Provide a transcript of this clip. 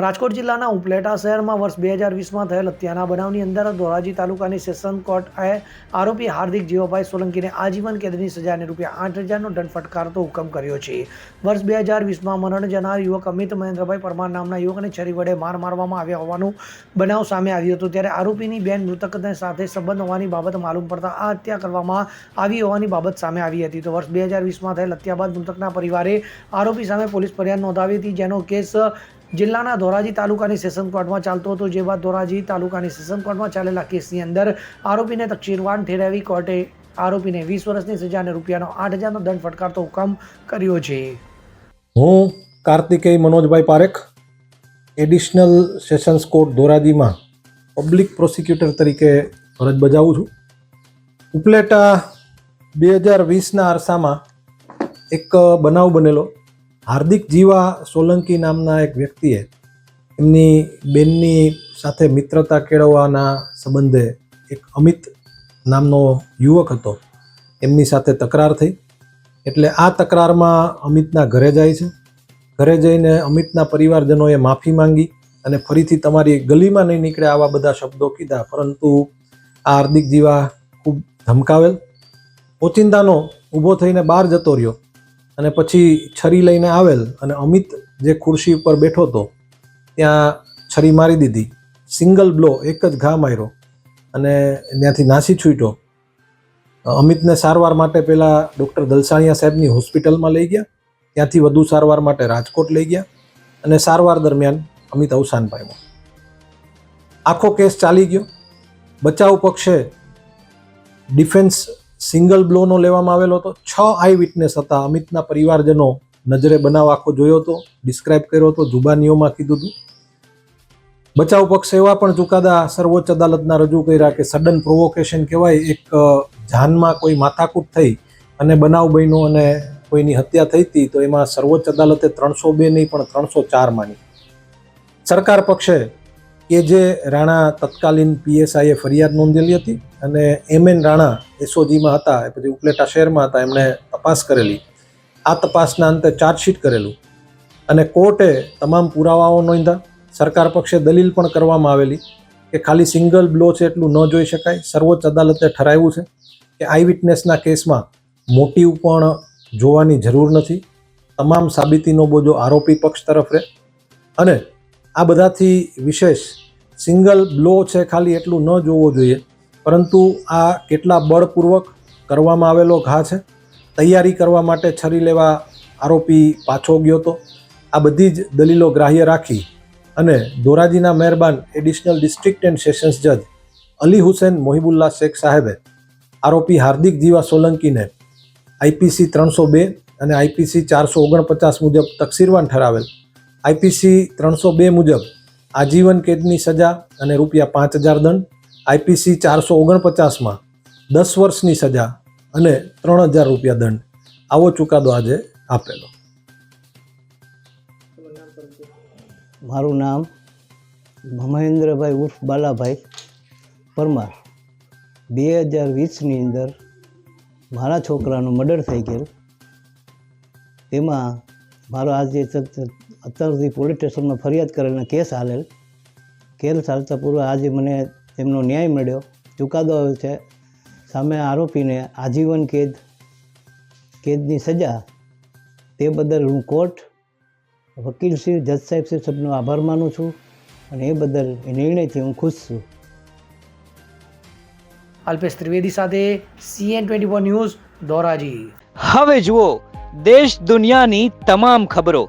રાજકોટ જિલ્લાના ઉપલેટા શહેરમાં વર્ષ બે હજાર વીસમાં થયેલ હત્યાના બનાવની અંદર ધોરાજી તાલુકાની સેશન કોર્ટએ આરોપી હાર્દિક જીવાભાઈ સોલંકીને આજીવન કેદની સજાને રૂપિયા આઠ હજારનો દંડ ફટકારતો હુકમ કર્યો છે. વર્ષ બે હજાર વીસમાં મરણ જનાર યુવક અમિત મહેન્દ્રભાઈ પરમાર નામના યુવકને છરી વડે માર મારવામાં આવ્યા હોવાનું બનાવ સામે આવ્યો હતો. ત્યારે આરોપીની બેન મૃતકને સાથે સંબંધ હોવાની બાબત માલુમ પડતા આ હત્યા કરવામાં આવી હોવાની બાબત સામે આવી હતી. તો વર્ષ બે હજાર વીસમાં થયેલ હત્યા બાદ મૃતકના પરિવારે આરોપી સામે પોલીસ ફરિયાદ નોંધાવી હતી, જેનો કેસ જિલ્લાના ધોરાજી તાલુકાની સેશન કોર્ટમાં ચાલતો હતો. જે બાદ ધોરાજી તાલુકાની સેશન કોર્ટમાં ચાલેલા કેસની અંદર આરોપીને તકશીરવાન ઠેરાવી કોર્ટે આરોપીને વીસ વર્ષની સજા અને રૂપિયાનો આઠ હજારનો દંડ ફટકારતો હુકમ કર્યો છે. હું Kartikeya Manojbhai Parekh, additional sessions court ધોરાજીમાં public prosecutor તરીકે ફરજ બજાવું છું. ઉપલેટા બે હજાર વીસના અરસામાં એક બનાવ બનેલો. હાર્દિક જીવા સોલંકી નામના એક વ્યક્તિએ એમની બેનની સાથે મિત્રતા કેળવવાના સંબંધે એક અમિત નામનો યુવક હતો. એમની સાથે તકરાર થઈ. એટલે આ તકરારમાં અમિતના ઘરે જાય છે. ઘરે જઈને અમિતના પરિવારજનોએ માફી માંગી અને ફરીથી તમારી ગલીમાં નહીં નીકળે આવા બધા શબ્દો કીધા. પરંતુ આ હાર્દિક જીવા ખૂબ ધમકાવેલ. ઓચિંતાનો ઊભો થઈને બહાર જતો રહ્યો. અને પછી છરી લઈને આવેલ અને અમિત જે ખુરશી ઉપર બેઠો હતો, ત્યાં છરી મારી દીધી. સિંગલ બ્લો, એક જ ઘા માર્યો અને ત્યાંથી નાસી છૂટ્યો. અમિતને સારવાર માટે પહેલાં ડૉક્ટર દલસાણિયા સાહેબની હોસ્પિટલમાં લઈ ગયા. ત્યાંથી વધુ સારવાર માટે રાજકોટ લઈ ગયા અને સારવાર દરમિયાન અમિત અવસાન પામ્યો આખો કેસ ચાલી ગયો. બચાવ પક્ષે ડિફેન્સ સિંગલ બ્લોનો લેવામાં આવેલો હતો. છ આઈ વિટનેસ હતા. અમિતના પરિવારજનો નજરે બનાવ આખો જોયો હતો, ડિસ્ક્રાઇબ કર્યો હતો, જુબાનીઓમાં કીધું હતું. બચાવ પક્ષે એવા પણ ચુકાદા સર્વોચ્ચ અદાલતના રજૂ કર્યા કે સડન પ્રોવોકેશન કહેવાય, એક જાનમાં કોઈ માથાકૂટ થઈ અને બનાવ બન્યો અને કોઈની હત્યા થઈ હતી, તો એમાં સર્વોચ્ચ અદાલતે ત્રણસો બે નહીં પણ ત્રણસો ચાર માની. સરકાર પક્ષે કે જે રાણા તત્કાલીન પીએસઆઈએ ફરિયાદ નોંધેલી હતી અને એમ એન રાણા એસઓજીમાં હતા એ પછી ઉપલેટા શહેરમાં હતા, એમણે તપાસ કરેલી. આ તપાસના અંતે ચાર્જશીટ કરેલું અને કોર્ટે તમામ પુરાવાઓ નોંધ્યા. સરકાર પક્ષે દલીલ પણ કરવામાં આવેલી કે ખાલી સિંગલ બ્લો છે એટલું ન જોઈ શકાય. સર્વોચ્ચ અદાલતે ઠરાવ્યું છે કે આઈ વિટનેસના કેસમાં મોટિવ પણ જોવાની જરૂર નથી. તમામ સાબિતીનો બોજો આરોપી પક્ષ તરફ રહે. અને આ બધાથી વિશેષ સિંગલ બ્લો છે ખાલી એટલું ન જોવો જોઈએ. પરંતુ આ કેટલા બળપૂર્વક કરવામાં આવેલો ઘા છે. તૈયારી કરવા માટે છરી લેવા આરોપી પાછો ગયો હતો આ બધી જ દલીલો ગ્રાહ્ય રાખી અને ધોરાજીના મહેરબાન એડિશનલ ડિસ્ટ્રિક્ટ એન્ડ સેશન્સ જજ અલી હુસેન મોહિબુલ્લા શેખ સાહેબે આરોપી હાર્દિક જીવા સોલંકીને આઈપીસી ત્રણસો બે અને આઈપીસી ચારસો ઓગણપચાસ મુજબ તકસીરવાન ઠરાવેલ. આઈપીસી ત્રણસો બે મુજબ આજીવન કેદની સજા અને રૂપિયા પાંચ હજાર દંડ, આઈપીસી ચારસો ઓગણપચાસમાં દસ વર્ષની સજા અને ત્રણ હજાર રૂપિયા દંડ. આવો ચુકાદો આજે આપેલો. મારું નામ મહેન્દ્રભાઈ ઉર્ફ બાલાભાઈ પરમાર. બે હજાર વીસની અંદર મારા છોકરાનું મર્ડર થઈ ગયેલ તેમાં મારો આજે અત્યાર સુધી પોલીસ સ્ટેશનમાં ફરિયાદ કરેલને કેસ હાલેલ. કેસ ચાલતા પૂર્વે આજે મને તેમનો ન્યાય મળ્યો. ચુકાદો આવ્યો છે. સામે આરોપીને આજીવન કેદ કેદની સજા. તે બદલ હું કોર્ટ વકીલ શ્રી જજ સાહેબશ્રી સબનો આભાર માનું છું અને એ બદલ એ નિર્ણયથી હું ખુશ છું. અલ્પેશ ત્રિવેદી સાથે CN twenty four news Dhoraji હવે જુઓ દેશ દુનિયાની તમામ ખબરો.